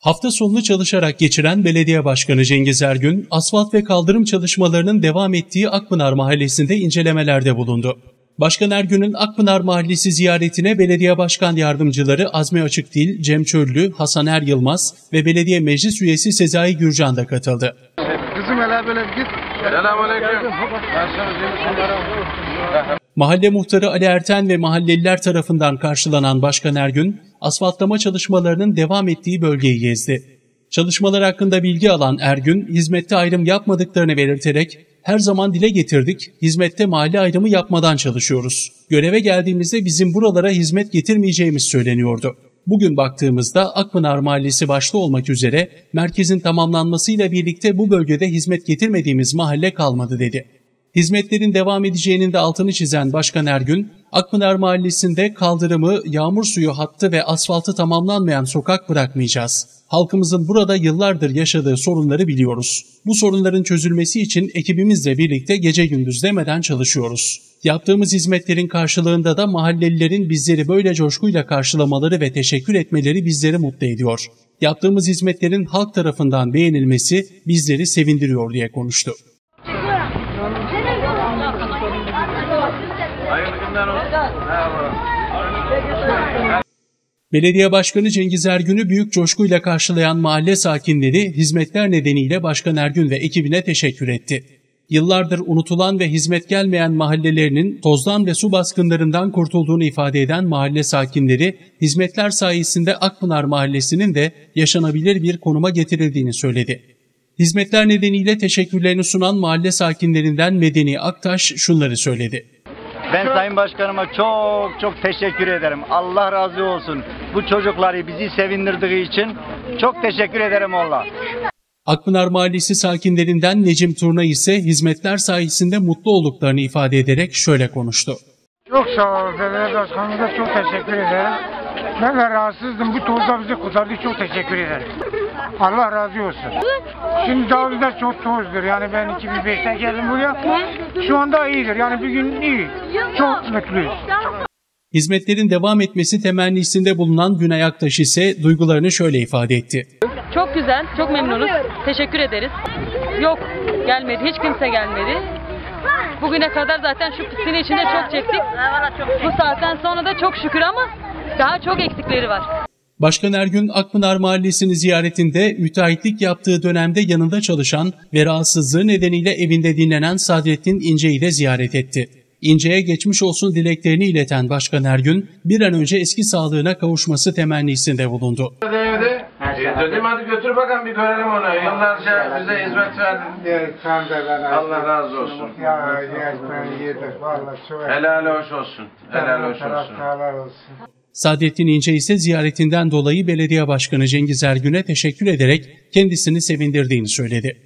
Hafta sonunu çalışarak geçiren Belediye Başkanı Cengiz Ergün, asfalt ve kaldırım çalışmalarının devam ettiği Akpınar Mahallesi'nde incelemelerde bulundu. Başkan Ergün'ün Akpınar Mahallesi ziyaretine belediye başkan yardımcıları Azmi Açıkdil, Cem Çöllü, Hasan Er Yılmaz ve belediye meclis üyesi Sezai Gürcan da katıldı. Kızım hele böyle git. Selamünaleyküm. Mahalle muhtarı Ali Erten ve mahalleliler tarafından karşılanan Başkan Ergün, asfaltlama çalışmalarının devam ettiği bölgeyi gezdi. Çalışmalar hakkında bilgi alan Ergün, hizmette ayrım yapmadıklarını belirterek, her zaman dile getirdik, hizmette mahalle ayrımı yapmadan çalışıyoruz. Göreve geldiğimizde bizim buralara hizmet getirmeyeceğimiz söyleniyordu. Bugün baktığımızda Akpınar Mahallesi başta olmak üzere merkezin tamamlanmasıyla birlikte bu bölgede hizmet getirmediğimiz mahalle kalmadı dedi. Hizmetlerin devam edeceğinin de altını çizen Başkan Ergün, Akpınar Mahallesi'nde kaldırımı, yağmur suyu hattı ve asfaltı tamamlanmayan sokak bırakmayacağız. Halkımızın burada yıllardır yaşadığı sorunları biliyoruz. Bu sorunların çözülmesi için ekibimizle birlikte gece gündüz demeden çalışıyoruz. Yaptığımız hizmetlerin karşılığında da mahallelilerin bizleri böyle coşkuyla karşılamaları ve teşekkür etmeleri bizleri mutlu ediyor. Yaptığımız hizmetlerin halk tarafından beğenilmesi bizleri sevindiriyor diye konuştu. Belediye Başkanı Cengiz Ergün'ü büyük coşkuyla karşılayan mahalle sakinleri hizmetler nedeniyle Başkan Ergün ve ekibine teşekkür etti. Yıllardır unutulan ve hizmet gelmeyen mahallelerinin tozdan ve su baskınlarından kurtulduğunu ifade eden mahalle sakinleri, hizmetler sayesinde Akpınar Mahallesi'nin de yaşanabilir bir konuma getirildiğini söyledi. Hizmetler nedeniyle teşekkürlerini sunan mahalle sakinlerinden Medeni Aktaş şunları söyledi. Ben Sayın Başkanıma çok çok teşekkür ederim. Allah razı olsun. Bu çocukları bizi sevindirdiği için çok teşekkür ederim Allah. Akpınar Mahallesi sakinlerinden Necim Turna ise hizmetler sayesinde mutlu olduklarını ifade ederek şöyle konuştu. Çok sağ ol belediye başkanımıza çok teşekkür ederim. Ben de rahatsızdım. Bu tozda bizi kurtardı. Çok teşekkür ederim. Allah razı olsun. Şimdi daha bizde çok tozdur. Yani ben 2005'te geldim buraya. Şu anda iyidir. Yani bir gün iyi. Çok mutluyuz. Hizmetlerin devam etmesi temennisinde bulunan Günay Aktaş ise duygularını şöyle ifade etti. Çok güzel, çok memnunuz. Teşekkür ederiz. Yok, gelmedi, hiç kimse gelmedi. Bugüne kadar zaten şu pisliğin içinde çok çektik. Bu saatten sonra da çok şükür ama daha çok eksikleri var. Başkan Ergün Akpınar Mahallesi'ni ziyaretinde müteahhitlik yaptığı dönemde yanında çalışan ve rahatsızlığı nedeniyle evinde dinlenen Sadrettin İnce'yi de ziyaret etti. İnce'ye geçmiş olsun dileklerini ileten Başkan Ergün, bir an önce eski sağlığına kavuşması temennisinde bulundu. Evde. E, Dedim hadi götür bakalım bir görelim onu. Yıllarca bize hizmet verdin. Allah razı olsun. Helal hoş olsun. Helal hoş olsun. Saadettin İnce ise ziyaretinden dolayı belediye başkanı Cengiz Ergün'e teşekkür ederek kendisini sevindirdiğini söyledi.